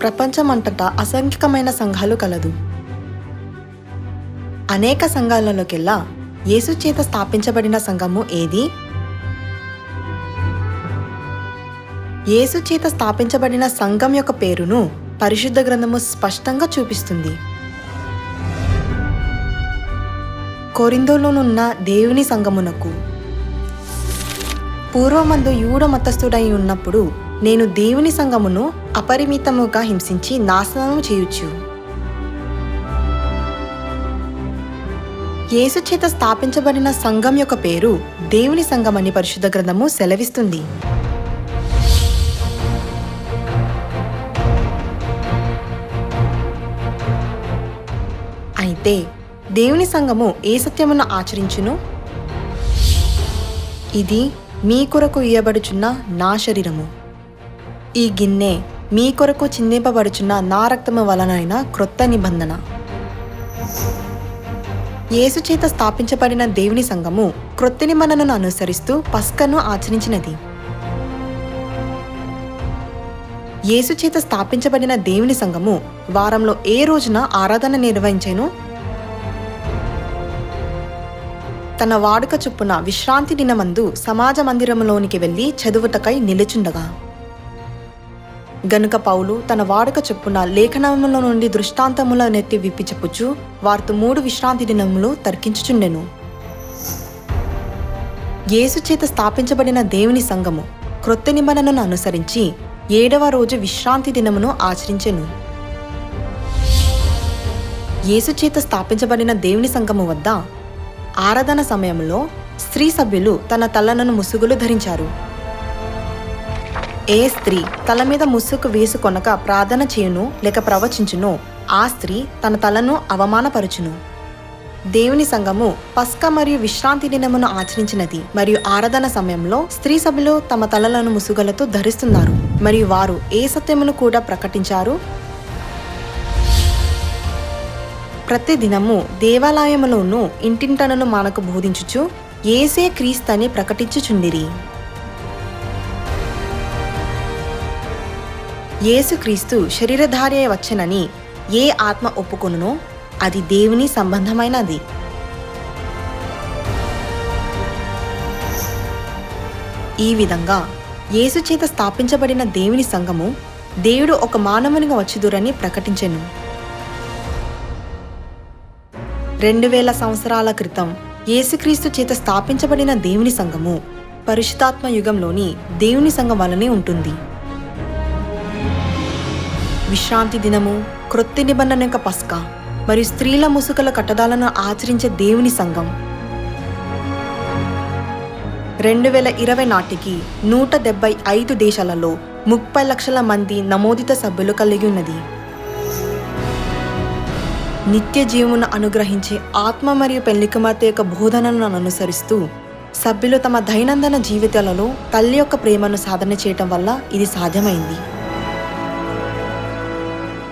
ప్రపంచమంతటా అసంఖ్యకమైన సంఘాలు కలదు. అనేక సంఘాలలోకెల్లా యేసు చేత స్థాపించబడిన సంఘము ఏది? యేసు చేత స్థాపించబడిన సంఘం యొక్క పేరును పరిశుద్ధ గ్రంథము స్పష్టంగా చూపిస్తుంది. కొరిందోలోనున్న దేవుని సంఘమునకు పూర్వమందు యూడ మతస్థుడై ఉన్నప్పుడు నేను దేవుని సంఘమును అపరిమితముగా హింసించి నాశనము చేయుచు. యేసు చేత స్థాపించబడిన సంఘం యొక్క పేరు దేవుని సంఘం అని పరిశుద్ధ గ్రంథము సెలవిస్తుంది. అయితే దేవుని సంఘము ఏ సత్యమును ఆచరించును? ఇది మీ కొరకు ఇయ్యబడుచున్న నా శరీరము. ఈ గిన్నె మీ కొరకు చిందింపబడుచున్న నా రక్తము వలనైన క్రొత్త నిబంధన. యేసుచేత స్థాపించబడిన దేవుని సంఘము క్రొత్త నిబంధనను అనుసరిస్తూ పస్కను ఆచరించినది. యేసుచేత స్థాపించబడిన దేవుని సంఘము వారంలో ఏ రోజున ఆరాధన నిర్వహించేను? తన వాడుక చొప్పున విశ్రాంతి దినమందు సమాజ మందిరములోనికి వెళ్ళి చదువుటకై నిలుచుండగా. గనుక పౌలు తన వాడుక చొప్పున లేఖనముల నుండి దృష్టాంతముల నెత్తి విప్పి చెప్పుచు వారితో మూడు విశ్రాంతి దినములు తర్కించుచుండెను. యేసు చేత స్థాపించబడిన దేవుని సంఘము క్రొత్త నిబంధనను అనుసరించి ఏడవ రోజు విశ్రాంతి దినమును ఆచరించెను. యేసు చేత స్థాపించబడిన దేవుని సంఘము వద్ద ఆరాధన సమయంలో స్త్రీ సభ్యులు తన తలలను ముసుగులు ధరించారు. ఏ స్త్రీ తల మీద ముసుగు వేసుకొనక ప్రార్థన చేయును లేక ప్రవచించును ఆ స్త్రీ తన తలను అవమానపరుచును. దేవుని సంఘము పస్క మరియు విశ్రాంతి దినమును ఆచరించినది మరియు ఆరాధన సమయంలో స్త్రీ సభలు తమ తలలను ముసుగులతో ధరిస్తున్నారు. మరియు వారు ఏ సత్యమును కూడా ప్రకటించారు? ప్రతి దినము దేవాలయములోను ఇంటింటనను మనకు బోధించుచు ఏసే క్రీస్తని ప్రకటించుచుండిరి. యేసుక్రీస్తు శరీరధారి వచ్చనని వచ్చెనని ఏ ఆత్మ ఒప్పుకొనునో అది దేవుని సంబంధమైనది. ఈ విధంగా యేసు చేత స్థాపించబడిన దేవుని సంఘము దేవుడు ఒక మానవునిగా వచ్చుదురని ప్రకటించెను. రెండు వేల సంవత్సరాల క్రితం యేసుక్రీస్తు చేత స్థాపించబడిన దేవుని సంఘము పరిశుతాత్మ యుగంలోని దేవుని సంఘం వలనే ఉంటుంది. విశ్రాంతి దినము క్రొత్త నిబంధన యొక్క పస్క మరియు స్త్రీల ముసుకల కట్టడాలను ఆచరించే దేవుని సంఘం. రెండు వేల ఇరవై నాటికి నూట డెబ్బై ఐదు దేశాలలో ముప్పై లక్షల మంది నమోదిత సభ్యులు కలిగి ఉన్నది. నిత్య జీవమును అనుగ్రహించే ఆత్మ మరియు పెళ్ళి కుమార్తె యొక్క బోధనలను అనుసరిస్తూ సభ్యులు తమ దైనందిన జీవితాలలో తల్లి యొక్క ప్రేమను సాధన చేయటం వల్ల ఇది సాధ్యమైంది.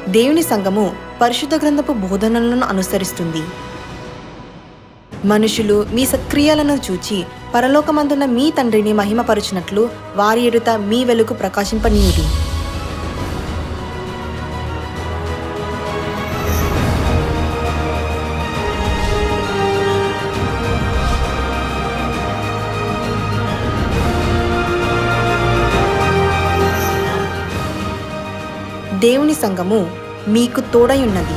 దేవుని సంఘము పరిశుద్ధ గ్రంథపు బోధనలను అనుసరిస్తుంది. మనుషులు మీ సత్క్రియలను చూచి పరలోకమందున్న మీ తండ్రిని మహిమపరుచినట్లు వారి ఎడుత మీ వెలుగు ప్రకాశింపనీయుడి దేవుని సంఘము మీకు తోడయున్నది